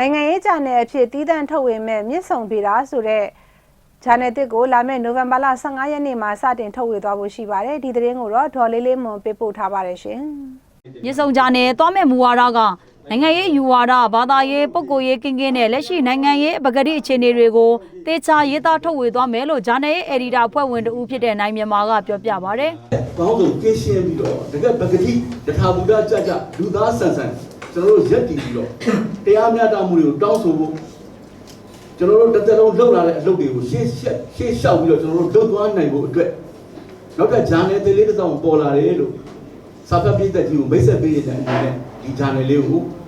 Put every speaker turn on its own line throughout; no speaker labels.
နိုင်ငံရေးဂျာနယ်အဖြစ်တည်တံ့ထုတ်ဝေမဲ့မြစ်ဆုံဗီရာဆိုတဲ့ဂျာနယ်တစ်ကိုလာမယ့်နိုဝင်ဘာလ15ရက်နေ့မှာစတင်ထုတ်ဝေသွားဖို့ရှိပါတယ်ဒီသတင်းကိုတော့ဒေါ်လေးလေးမွန်ပေးပို့ထားပါတယ်ရှင်
မြစ်ဆုံကြားနယ်သွားမဲ့မူဝါဒကနိုင်ငံရေးယူဝါဒဘာသာရေးပုဂ္ဂိုလ်ရေးကင်းကင်းနဲ့လက်ရှိနိုင်ငံရေးပကတိအခြေအနေတွေကိုတေချာရေးသားထုတ်ဝေသွားမယ်လို့ဂျာနယ်ရေးအယ်ဒီတာအဖွဲ့ဝင်တဦးဖြစ်တဲ့နိုင်မြန်မာကပြောပြပါဗျာ
ကောင်းဆုံးကင်းရှင်းပြီးတော့တကယ်ပဂတိတထာဘူဒကြကြလူသားဆန်ဆန် ကျွန်တော်တို့ရက်တည်ပြီးတော့တရားမျှတမှုတွေကိုတောင်းဆိုဖို့ကျွန်တော်တို့တစ်သက်လုံးလှုပ်လာတဲ့အလုပ်တွေကိုရှေ့ရှက်ရှေ့လျှောက်ပြီးတော့ကျွန်တော်တို့လှုပ်သွားနိုင်ဖို့အတွက်နောက်ထပ်ဂျာနယ်သေးလေးတစ်စောင်ပေါ်လာတယ်လို့စာဖတ်ပြည့်တဲ့ကြီးကိုမိတ်ဆက်ပေးတဲ့အနေနဲ့ဒီဂျာနယ်လေးကိုကိုထွန်း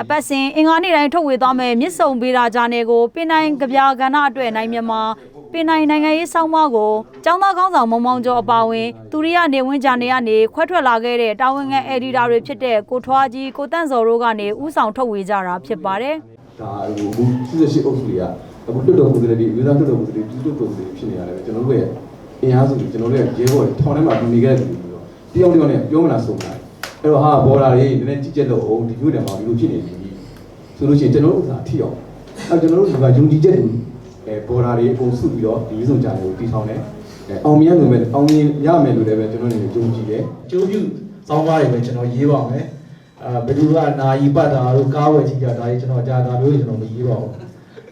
အပတ်စဉ်အင်္ဂါနေ့တိုင်းထုတ်ဝေသွားမယ်မြစ်ဆုံဗေဒာဂျာနယ်ကိုပင်နိုင်ကြပြကဏ္ဍအတွက်နိုင်မြန်မာပင်နိုင်နိုင်ငံရေးစောင်းမကိုចောင်းသားကောင်းဆောင်မောင်မောင်ကျော်အပါအဝင်သူရိယနေဝင်းဂျာနယ်ကနေခွဲထွက်လာခဲ့တဲ့တာဝန်ခံအယ်ဒီတာတွေဖြစ်တဲ့ကိုထွားကြီးကိုတန့်စော်တို့ကနေဥဆောင်ထုတ်ဝေကြတာဖြစ်ပါတယ်
ဒါဟိုအခု88အုပ်စုတွေကအခုတွတ်တော်ကိုယ်တွေဒီဝိသားတွတ်တော်ကိုယ်တွေဒီတွတ်တော်ကိုယ်တွေဖြစ်နေရတယ်ကျွန်တော်တို့ရဲ့အင်အားစုတွေကျွန်တော်တို့ရဲ့ရဲဘော်တွေထောင်ထဲမှာနေခဲ့တဲ့လူတွေပြီးတော့တယောက်တယောက်နဲ့ပြောမလားဆုံးတာ အဲ့တော့ဟာဘော်ဒါတွေနည်းနည်းကြည့်ကြလို့အောင်ဒီမျိုးတွေမှာဒီလိုဖြစ်နေပြီဆိုလို့ရှိရင်ကျွန်တော်တို့ကထိအောင်အဲ့ကျွန်တော်တို့ကယုံကြည်ချက်တွေအဲဘော်ဒါတွေအကုန်စုပြီးတော့ဒီစုံကြတွေကိုတီထောင်တယ်အဲအောင်မြင်လို့ပဲအောင်မြင်ရမယ်လို့လည်းပဲကျွန်တော်တို့ယုံကြည်တယ်
ကျိုးပြုစောင်းကားတွေပဲကျွန်တော်ရေးပါမယ်အာဘယ်သူကနာယီပတ်တာတို့ကားဝယ်ကြည့်ကြတာကြီးကျွန်တော်ကြာတာမျိုးကျွန်တော်မရေးပါဘူး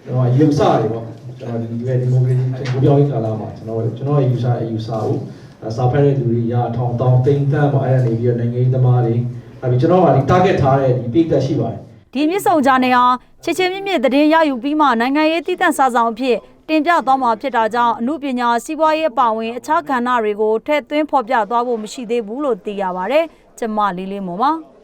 ကျွန်တော်ယူဆတွေပေါ့ကျွန်တော်ဒီဒီဒီမိုကရေစီဘူပြောင်းရေးကာလမှာကျွန်တော်ကျွန်တော်ယူဆအယူဆကို စာဖတ်တဲ့လူတွေရထောင်တောင်းသိန်းတန်းပေါ့အဲ့ဒါနေပြီးတော့နိုင်ငံရေးသမားတွေအဲ့ဒီကျွန်တော်ကဒီ target ထားတဲ့ဒီ page တက်ရှိပါတယ်
ဒီမြစ်ဆုံဂျာနယ်ဟာချစ်ချင်းမြင့်မြင့်သတင်းရယူပြီးမှနိုင်ငံရေးတည်တံ့စာဆောင်အဖြစ်တင်ပြသွားမှာဖြစ်တာကြောင့်အမှုပညာစီးပွားရေးအပါအဝင်အခြားကဏ္ဍတွေကိုထည့်သွင်းဖော်ပြသွားဖို့မရှိသေးဘူးလို့သိရပါဗျ။ကျမလေးလေးမော်ပါ။